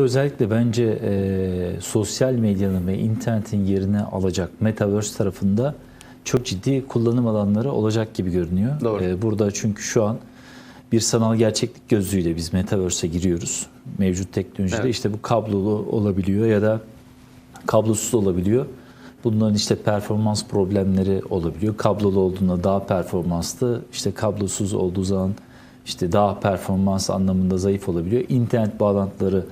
Özellikle bence e, sosyal medyanın ve internetin yerine alacak Metaverse tarafında çok ciddi kullanım alanları olacak gibi görünüyor. Doğru. E, burada çünkü şu an bir sanal gerçeklik gözlüğüyle biz Metaverse'e giriyoruz. Mevcut teknolojide Evet. işte bu kablolu olabiliyor ya da kablosuz olabiliyor. Bunların işte performans problemleri olabiliyor. Kablolu olduğunda daha performanslı, işte kablosuz olduğu zaman işte daha performans anlamında zayıf olabiliyor. İnternet bağlantıları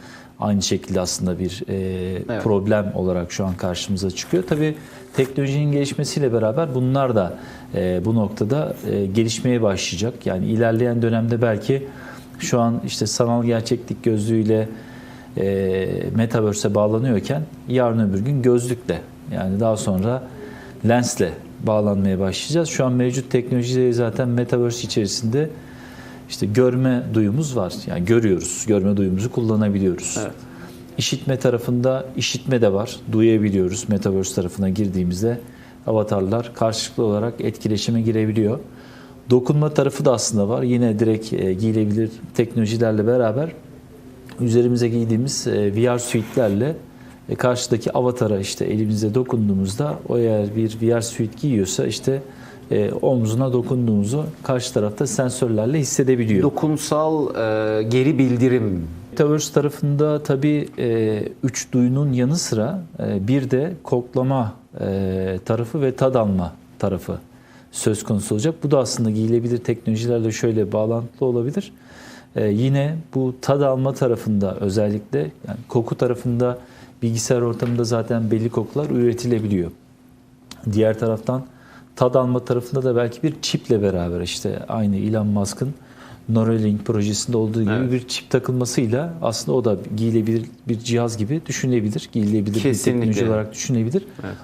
aynı şekilde aslında bir e, problem olarak şu an karşımıza çıkıyor. Tabii teknolojinin gelişmesiyle beraber bunlar da e, bu noktada e, gelişmeye başlayacak. Yani ilerleyen dönemde belki şu an işte sanal gerçeklik gözlüğüyle e, Metaverse'e bağlanıyorken yarın öbür gün gözlükle yani daha sonra lensle bağlanmaya başlayacağız. Şu an mevcut teknolojileri zaten Metaverse içerisinde işte görme duyumuz var. Yani görüyoruz. Görme duyumuzu kullanabiliyoruz. Evet. İşitme tarafında işitme de var. Duyabiliyoruz. Metaverse tarafına girdiğimizde avatarlar karşılıklı olarak etkileşime girebiliyor. Dokunma tarafı da aslında var. Yine direkt e, giyilebilir teknolojilerle beraber üzerimize giydiğimiz e, VR suitlerle e, karşıdaki avatara işte elimize dokunduğumuzda o eğer bir VR suit giyiyorsa işte e, omzuna dokunduğumuzu karşı tarafta sensörlerle hissedebiliyor. Dokunsal e, geri bildirim Metaverse tarafında tabii e, üç duyunun yanı sıra e, bir de koklama e, tarafı ve tad alma tarafı söz konusu olacak. Bu da aslında giyilebilir teknolojilerle şöyle bağlantılı olabilir. E, yine bu tad alma tarafında özellikle yani koku tarafında bilgisayar ortamında zaten belli kokular üretilebiliyor. Diğer taraftan tad alma tarafında da belki bir çiple beraber işte aynı Elon Musk'ın Neuralink projesinde olduğu gibi Evet. bir çip takılmasıyla aslında o da giyilebilir bir cihaz gibi düşünülebilir. Giyilebilir bir Kesinlikle. teknoloji olarak düşünülebilir. Evet.